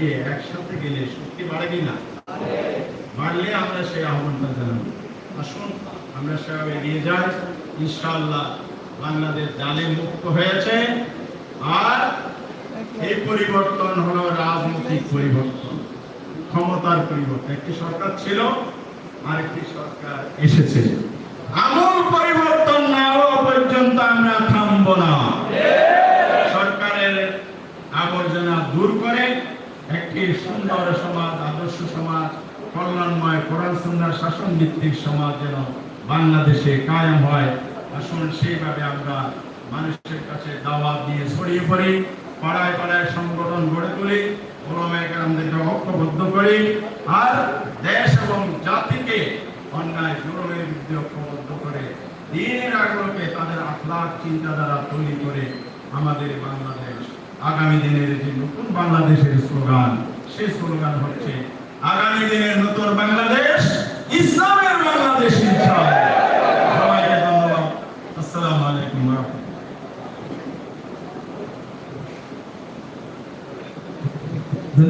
একসাথে গেলে শক্তি বাড়ে কিনা বাড়লে আমরা সেই আহ্বানটা জানাব। আসুন, আমরা সেভাবে এগিয়ে যাই। ইনশাআল্লাহ বাংলাদেশ জালে মুক্ত হয়েছে। আর এই পরিবর্তন হলো রাজনৈতিক পরিবর্তন, ক্ষমতার পরিবর্তন। একটি সরকার ছিল, আরেকটি সরকার এসেছে। আমূল পরিবর্তন না হওয়া পর্যন্ত আমরা থামব না। সরকারের আবর্জনা দূর করে একটি সুন্দর সমাজ, আদর্শ সমাজ, কল্যাণময় কোরআন সুন্দর শাসন ভিত্তিক সমাজ যেন বাংলাদেশে কায়েম হয়। আসুন সেইভাবে আমরা মানুষের কাছে দাওয়াত দিয়ে ছড়িয়ে পড়ি, পাড়ায় পাড়ায় সংগঠন গড়ে তুলি ওলামায়ামদেরকে ঐক্যবদ্ধ করি, আর দেশ এবং জাতিকে অন্যায় জুলুমের বিরুদ্ধে ঐক্যবদ্ধ করে, দিনের আগ্রহকে তাদের আখলাখ, চিন্তাধারা তৈরি করে আমাদের বাংলাদেশ আগামী দিনের যে নতুন বাংলাদেশের স্লোগান, সেই স্লোগান হচ্ছে, আগামী দিনের নতুন বাংলাদেশ, ইসলামের বাংলাদেশ, ইনশাআল্লাহ। সবাইকে ধন্যবাদ। আসসালামু আলাইকুম ওয়া